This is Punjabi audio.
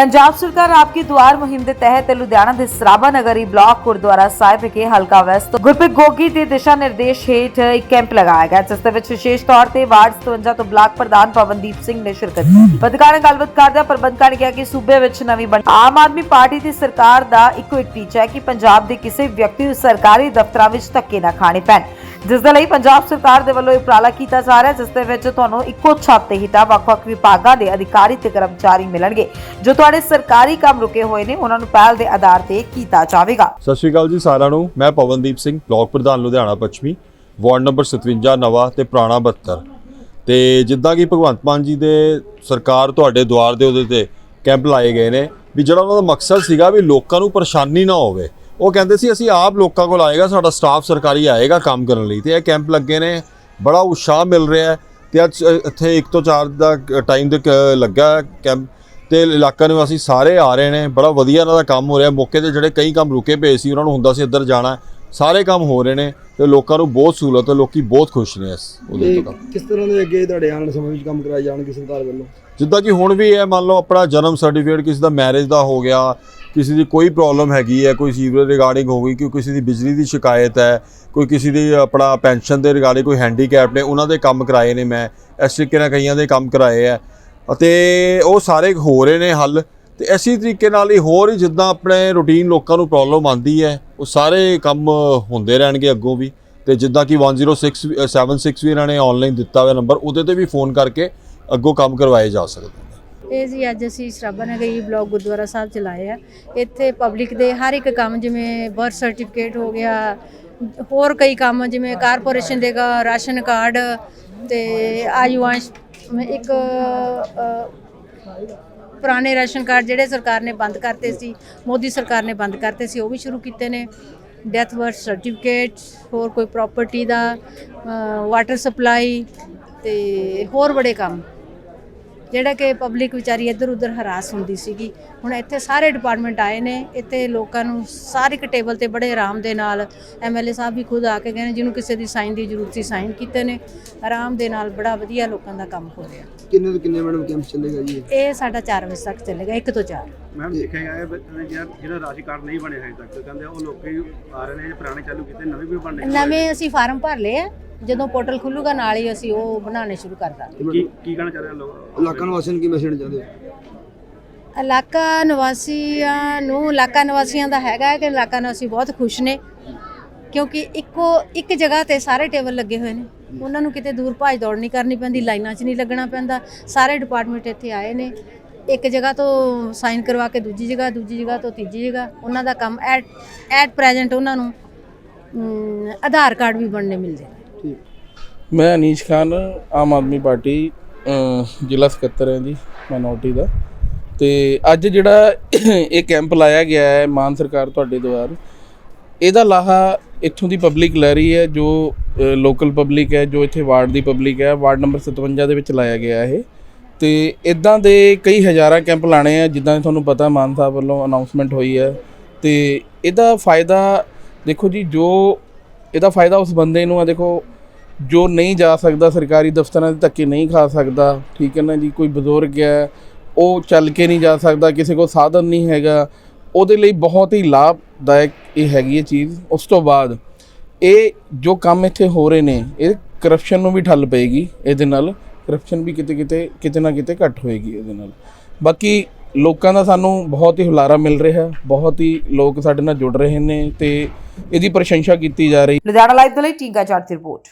ਪੰਜਾਬ ਸਰਕਾਰ ਆਪਕੀ ਦੁਆਰ ਮੁਹਿੰਮ ਦੇ ਤਹਿਤ ਲੁਧਿਆਣਾ ਦੇ ਸਰਾਭਾ ਨਗਰੀ ਬਲਾਕ ਗੁਰਦੁਆਰਾ ਸਾਹਿਬ ਵਿਖੇ ਹਲਕਾ ਵੈਸਟ ਗੁਰਪ੍ਰੀਤ ਗੋਗੀ ਦੇ ਦਿਸ਼ਾ ਨਿਰਦੇਸ਼ ਹੇਠ ਇੱਕ ਕੈਂਪ ਲਗਾਇਆ ਗਿਆ, ਜਿਸ ਦੇ ਵਿੱਚ ਵਿਸ਼ੇਸ਼ ਤੌਰ ਤੇ ਵਾਰਡ 57 ਤੋਂ ਬਲਾਕ ਪ੍ਰਧਾਨ ਪਵਨਦੀਪ ਸਿੰਘ ਨੇ ਸ਼ਿਰਕਤ ਕੀਤੀ। ਪੱਤਰਕਾਰਾਂ ਨਾਲ ਗੱਲਬਾਤ ਕਰਦਿਆਂ ਪ੍ਰਬੰਧਕਾਂ ਨੇ ਕਿਹਾ ਕਿ ਸੂਬੇ ਵਿੱਚ ਨਵੀਂ ਬਣੀ ਆਮ ਆਦਮੀ ਪਾਰਟੀ ਦੀ ਸਰਕਾਰ ਦਾ ਇੱਕੋ ਇੱਕ ਟੀਚਾ ਹੈ ਕਿ ਪੰਜਾਬ ਦੇ ਕਿਸੇ ਵਿਅਕਤੀ ਨੂੰ ਸਰਕਾਰੀ ਦਫ਼ਤਰਾਂ ਵਿੱਚ ਧੱਕੇ ਨਾ ਖਾਣੇ ਪੈਣ। ਜਿਸ ਦੇ ਲਈ ਪੰਜਾਬ ਸਰਕਾਰ ਦੇ ਵੱਲੋਂ ਇਹ ਉਪਰਾਲਾ ਕੀਤਾ ਜਾ ਰਿਹਾ ਹੈ, ਜਿਸ ਦੇ ਵਿੱਚ ਤੁਹਾਨੂੰ ਇੱਕੋ ਛੱਤ ਤੇ ਹਿੱਟਾ ਵੱਖ-ਵੱਖ ਵਿਭਾਗਾਂ ਦੇ ਅਧਿਕਾਰੀ ਤੇ ਕਰਮਚਾਰੀ ਮਿਲਣਗੇ, ਜੋ ਤੁਹਾਡੇ ਸਰਕਾਰੀ ਕੰਮ ਰੁਕੇ ਹੋਏ ਨੇ, ਉਹਨਾਂ ਨੂੰ ਪਹਿਲ ਦੇ ਆਧਾਰ ਤੇ ਕੀਤਾ ਜਾਵੇਗਾ। ਸਤਿ ਸ਼੍ਰੀ ਅਕਾਲ ਜੀ ਸਾਰਿਆਂ ਨੂੰ। ਮੈਂ ਪਵਨਦੀਪ ਸਿੰਘ, ਬਲਾਕ ਪ੍ਰਧਾਨ ਲੁਧਿਆਣਾ ਪੱਛਮੀ, ਵਾਰਡ ਨੰਬਰ 57 ਨਵਾਂ ਤੇ ਪੁਰਾਣਾ 72 ਤੇ ਜਿੱਦਾਂ ਕਿ ਭਗਵੰਤ ਮਾਨ ਜੀ ਦੇ ਸਰਕਾਰ ਤੁਹਾਡੇ ਦੁਆਰ ਦੇ ਉਹਦੇ ਤੇ ਕੈਂਪ ਲਾਏ ਗਏ ਨੇ, ਵੀ ਜਿਹੜਾ ਉਹਨਾਂ ਦਾ ਮਕਸਦ ਸੀਗਾ ਵੀ ਲੋਕਾਂ ਨੂੰ ਪਰੇਸ਼ਾਨੀ ਨਾ ਹੋਵੇ। ਉਹ ਕਹਿੰਦੇ ਸੀ ਅਸੀਂ ਆਪ ਲੋਕਾਂ ਕੋਲ ਆਏਗਾ ਸਾਡਾ ਸਟਾਫ ਸਰਕਾਰੀ ਆਏਗਾ ਕੰਮ ਕਰਨ ਲਈ। ਤੇ ਇਹ ਕੈਂਪ ਲੱਗੇ ਨੇ ਬੜਾ ਉਤਸ਼ਾਹ ਮਿਲ ਰਿਹਾ ਹੈ ਤੇ ਅੱਜ ਇੱਥੇ 1 ਤੋਂ 4 ਦਾ ਟਾਈਮ ਦੇ ਲੱਗਾ ਕੈਂਪ ਤੇ ਇਲਾਕਾ ਨਿਵਾਸੀ ਸਾਰੇ ਆ ਰਹੇ ਨੇ ਬੜਾ ਵਧੀਆ ਇਹਨਾਂ ਦਾ ਕੰਮ ਹੋ ਰਿਹਾ। ਮੌਕੇ ਤੇ ਜਿਹੜੇ ਕਈ ਕੰਮ ਰੁਕੇ ਪਏ ਸੀ ਉਹਨਾਂ ਨੂੰ ਹੁੰਦਾ ਸੀ ਇੱਧਰ ਜਾਣਾ। ਸਾਰੇ ਕੰਮ ਹੋ ਰਹੇ ਨੇ ਤੇ ਲੋਕਾਂ ਨੂੰ ਬਹੁਤ ਸਹੂਲਤ ਹੈ ਲੋਕੀ ਬਹੁਤ ਖੁਸ਼ ਨੇ ਇਸ ਉਹਦੇ ਤੇ ਕਿਸ ਤਰ੍ਹਾਂ ਦੇ ਅੱਗੇ ਤੁਹਾਡੇ ਆਉਣ ਸਮੇਂ ਵਿੱਚ ਕੰਮ ਕਰਾਏ ਜਾਣਗੇ ਸਰਕਾਰ ਵੱਲੋਂ? ਜਿੱਦਾਂ ਕਿ ਹੁਣ ਵੀ ਹੈ ਮੰਨ ਲਓ ਆਪਣਾ ਜਨਮ ਸਰਟੀਫਿਕੇਟ ਕਿਸੇ ਦਾ ਮੈਰਿਜ ਦਾ ਹੋ ਗਿਆ, ਕਿਸੇ ਦੀ ਕੋਈ ਪ੍ਰੋਬਲਮ ਹੈਗੀ ਹੈ, ਕੋਈ ਸੀਵਰੇਜ ਰਿਗਾਰਡਿੰਗ ਹੋ ਗਈ, ਕੋਈ ਕਿਸੇ ਦੀ ਬਿਜਲੀ ਦੀ ਸ਼ਿਕਾਇਤ ਹੈ, ਕੋਈ ਕਿਸੇ ਦੀ ਆਪਣਾ ਪੈਨਸ਼ਨ ਦੇ ਰਿਗਾਰਡਿੰਗ ਕੋਈ ਹੈਂਡੀਕੈਪ ਨੇ, ਉਹਨਾਂ ਦੇ ਕੰਮ ਕਰਾਏ ਨੇ ਮੈਂ, ਇਸ ਤਰੀਕੇ ਨਾਲ ਕਈਆਂ ਦੇ ਕੰਮ ਕਰਾਏ ਆ ਅਤੇ ਉਹ ਸਾਰੇ ਹੋ ਰਹੇ ਨੇ ਹੱਲ, ਤੇ ਇਸੇ ਤਰੀਕੇ ਨਾਲ ਹੀ ਹੋਰ ਹੀ ਜਿੱਦਾਂ ਆਪਣੇ ਰੂਟੀਨ ਲੋਕਾਂ ਨੂੰ ਪ੍ਰੋਬਲਮ ਆਉਂਦੀ ਹੈ, ਉਹ ਸਾਰੇ ਕੰਮ ਹੁੰਦੇ ਰਹਿਣਗੇ ਅੱਗੋਂ ਵੀ। ਤੇ ਜਿੱਦਾਂ ਕਿ 106 ਵੀ- 76 ਵੀ ਇਹਨਾਂ ਨੇ ਆਨਲਾਈਨ ਦਿੱਤਾ ਹੋਇਆ ਨੰਬਰ ਉਹਦੇ ਤੇ ਵੀ ਫੋਨ ਕਰਕੇ ਅੱਗੋਂ ਕੰਮ ਕਰਵਾਏ ਜਾ ਸਕਦੇ ਇਹ ਜੀ ਅੱਜ ਅਸੀਂ ਸ਼ਰਾਬਾ ਨਗਰੀ ਬਲਾਕ ਗੁਰਦੁਆਰਾ ਸਾਹਿਬ ਚਲਾਏ ਆ। ਇੱਥੇ ਪਬਲਿਕ ਦੇ ਹਰ ਇੱਕ ਕੰਮ ਜਿਵੇਂ ਬਰਥ ਸਰਟੀਫਿਕੇਟ ਹੋ ਗਿਆ, ਹੋਰ ਕਈ ਕੰਮ ਜਿਵੇਂ ਕਾਰਪੋਰੇਸ਼ਨ ਦੇਗਾ ਰਾਸ਼ਨ ਕਾਰਡ ਤੇ ਆਯੁਵਾਂਸ਼ ਇੱਕ ਪੁਰਾਣੇ ਰਾਸ਼ਨ ਕਾਰਡ ਜਿਹੜੇ ਸਰਕਾਰ ਨੇ ਬੰਦ ਕਰਤੇ ਸੀ, ਮੋਦੀ ਸਰਕਾਰ ਨੇ ਬੰਦ ਕਰਤੇ ਸੀ, ਉਹ ਵੀ ਸ਼ੁਰੂ ਕੀਤੇ ਨੇ। ਡੈਥ ਬਰਥ ਸਰਟੀਫਿਕੇਟ ਹੋਰ ਕੋਈ ਪ੍ਰਾਪਰਟੀ ਦਾ ਵਾਟਰ ਸਪਲਾਈ ਤੇ ਹੋਰ ਬੜੇ ਕੰਮ। ਜਿਹੜਾ ਕਿ ਪਬਲਿਕ ਵਿਚਾਰੀ ਇੱਧਰ ਉੱਧਰ ਹਰਾਸ ਹੁੰਦੀ ਸੀਗੀ। ਹੁਣ ਇੱਥੇ ਸਾਰੇ ਡਿਪਾਰਟਮੈਂਟ ਆਏ ਨੇ ਇੱਥੇ ਲੋਕਾਂ ਨੂੰ ਸਾਰੇ ਇੱਕ ਟੇਬਲ ਤੇ ਬੜੇ ਆਰਾਮ ਦੇ ਨਾਲ ਐਮਐਲਏ ਸਾਹਿਬ ਵੀ ਖੁਦ ਆ ਕੇ ਗਏ ਨੇ ਜਿਹਨੂੰ ਕਿਸੇ ਦੀ ਸਾਈਨ ਦੀ ਜ਼ਰੂਰਤ ਸੀ ਸਾਈਨ ਕੀਤੇ ਨੇ। ਆਰਾਮ ਦੇ ਨਾਲ ਬੜਾ ਵਧੀਆ ਲੋਕਾਂ ਦਾ ਕੰਮ ਹੋ ਰਿਹਾ। ਕਿੰਨੇ ਤੋਂ ਕਿੰਨੇ ਮੈਡਮ ਕੈਂਪ ਚੱਲੇਗਾ ਜੀ ਇਹ? ਸਾਡਾ 4 ਵਜੇ ਤੱਕ ਚੱਲੇਗਾ 1 ਤੋਂ 4 ਮੈਮ ਦੇਖਿਆ ਗਿਆ ਹੈ ਜਿਹੜਾ ਰਾਸ਼ਨ ਕਾਰਡ ਨਹੀਂ ਬਣੇ ਹਜੇ ਤੱਕ। ਕਹਿੰਦੇ ਉਹ ਲੋਕੀ ਆ ਰਹੇ ਨੇ ਪੁਰਾਣੇ ਚਾਲੂ ਕੀਤੇ ਨਵੇਂ ਵੀ ਬਣਨੇ ਨਵੇਂ ਅਸੀਂ ਫਾਰਮ ਭਰ ਲਏ ਆ। ਜਦੋਂ ਪੋਰਟਲ ਖੁੱਲੂਗਾ ਨਾਲ ਹੀ ਅਸੀਂ ਉਹ ਬਣਾਉਣੇ ਸ਼ੁਰੂ ਕਰ ਦਾਂਗੇ। ਕੀ ਕੀ ਕਹਿਣਾ ਚਾਹ ਰਹੇ ਲੋਕ? ਇਲਾਕਾ ਨਿਵਾਸੀਆਂ ਨੂੰ ਕੀ ਮੈਸੇਜ ਚਾਹੁੰਦੇ ਹੋ? ਇਲਾਕਾ ਨਿਵਾਸੀਆਂ ਨੂੰ ਇਲਾਕਾ ਨਿਵਾਸੀਆਂ ਦਾ ਹੈਗਾ ਹੈ ਕਿ ਇਲਾਕਾ ਨਿਵਾਸੀ ਬਹੁਤ ਖੁਸ਼ ਨੇ ਕਿਉਂਕਿ ਇੱਕੋ ਇੱਕ ਜਗ੍ਹਾ ਤੇ ਸਾਰੇ ਟੇਬਲ ਲੱਗੇ ਹੋਏ ਨੇ। ਉਹਨਾਂ ਨੂੰ ਕਿਤੇ ਦੂਰ ਭਾਜ ਦੌੜ ਨਹੀਂ ਕਰਨੀ ਪੈਂਦੀ ਲਾਈਨਾਂ 'ਚ ਨਹੀਂ ਲੱਗਣਾ ਪੈਂਦਾ। ਸਾਰੇ ਡਿਪਾਰਟਮੈਂਟ ਇੱਥੇ ਆਏ ਨੇ। ਇੱਕ ਜਗ੍ਹਾ ਤੋਂ ਸਾਈਨ ਕਰਵਾ ਕੇ ਦੂਜੀ ਜਗ੍ਹਾ ਦੂਜੀ ਜਗ੍ਹਾ ਤੋਂ ਤੀਜੀ ਜਗ੍ਹਾ। ਉਹਨਾਂ ਦਾ ਕੰਮ ਐਟ ਐਟ ਪ੍ਰੈਜ਼ੈਂਟ ਉਹਨਾਂ ਨੂੰ ਆਧਾਰ ਕਾਰਡ ਵੀ ਬਣਨੇ ਮਿਲਦੇ ਮੈਂ ਅਨੀਸ਼ ਖਾਨ, ਆਮ ਆਦਮੀ ਪਾਰਟੀ ਜ਼ਿਲ੍ਹਾ ਸਕੱਤਰ ਹਾਂ ਜੀ ਮਾਈਨੋਰਟੀ ਦਾ। ਤੇ ਅੱਜ ਜਿਹੜਾ ਇਹ ਕੈਂਪ ਲਾਇਆ ਗਿਆ ਹੈ, ਮਾਨ ਸਰਕਾਰ ਤੁਹਾਡੇ ਦੁਆਰ, ਇਹਦਾ ਲਾਹਾ ਇੱਥੋਂ ਦੀ ਪਬਲਿਕ ਲੈ ਰਹੀ ਹੈ, ਜੋ ਲੋਕਲ ਪਬਲਿਕ ਹੈ, ਜੋ ਇੱਥੇ ਵਾਰਡ ਦੀ ਪਬਲਿਕ ਹੈ, ਵਾਰਡ ਨੰਬਰ 57 ਦੇ ਵਿੱਚ ਲਾਇਆ ਗਿਆ ਇਹ। ਤੇ ਇਦਾਂ ਦੇ ਕਈ ਹਜ਼ਾਰਾਂ ਕੈਂਪ ਲਾਣੇ ਆ, ਜਿੱਦਾਂ ਤੁਹਾਨੂੰ ਪਤਾ ਮਾਨ ਸਾਹਿਬ ਵੱਲੋਂ ਅਨਾਉਂਸਮੈਂਟ ਹੋਈ ਹੈ। ਤੇ ਇਹਦਾ ਫਾਇਦਾ ਦੇਖੋ ਜੀ, ਜੋ ਇਹਦਾ ਫਾਇਦਾ ਉਸ ਬੰਦੇ ਨੂੰ ਆ, ਦੇਖੋ, ਜੋ ਨਹੀਂ ਜਾ ਸਕਦਾ, ਸਰਕਾਰੀ ਦਫ਼ਤਰਾਂ ਦੇ ਧੱਕੇ ਨਹੀਂ ਖਾ ਸਕਦਾ, ਠੀਕ ਹੈ ਨਾ ਜੀ, ਕੋਈ ਬਜ਼ੁਰਗ ਹੈ, ਉਹ ਚੱਲ ਕੇ ਨਹੀਂ ਜਾ ਸਕਦਾ, ਕਿਸੇ ਕੋਲ ਸਾਧਨ ਨਹੀਂ ਹੈਗਾ, ਉਹਦੇ ਲਈ ਬਹੁਤ ਹੀ ਲਾਭਦਾਇਕ ਇਹ ਹੈਗੀ ਇਹ ਚੀਜ਼। ਉਸ ਤੋਂ ਬਾਅਦ, ਇਹ ਜੋ ਕੰਮ ਇੱਥੇ ਹੋ ਰਹੇ ਨੇ, ਇਹ ਕਰਪਸ਼ਨ ਨੂੰ ਵੀ ਠੱਲ ਪਏਗੀ ਇਹਦੇ ਨਾਲ ਕਰਪਸ਼ਨ ਵੀ ਕਿਤੇ ਕਿਤੇ ਕਿਤੇ ਨਾ ਕਿਤੇ ਘੱਟ ਹੋਏਗੀ ਇਹਦੇ ਨਾਲ। ਬਾਕੀ ਲੋਕਾਂ ਦਾ ਸਾਨੂੰ ਬਹੁਤ ਹੀ ਹੁਲਾਰਾ ਮਿਲ ਰਿਹਾ, ਬਹੁਤ ਹੀ ਲੋਕ ਸਾਡੇ ਨਾਲ ਜੁੜ ਰਹੇ ਨੇ ਤੇ ਇਹਦੀ ਪ੍ਰਸ਼ੰਸਾ ਕੀਤੀ ਜਾ ਰਹੀ। ਲੁਧਿਆਣਾ ਲਾਈਵ ਦੇ ਲਈ ਟੀਗਾ ਚਾਰ ਦੀ ਰਿਪੋਰਟ।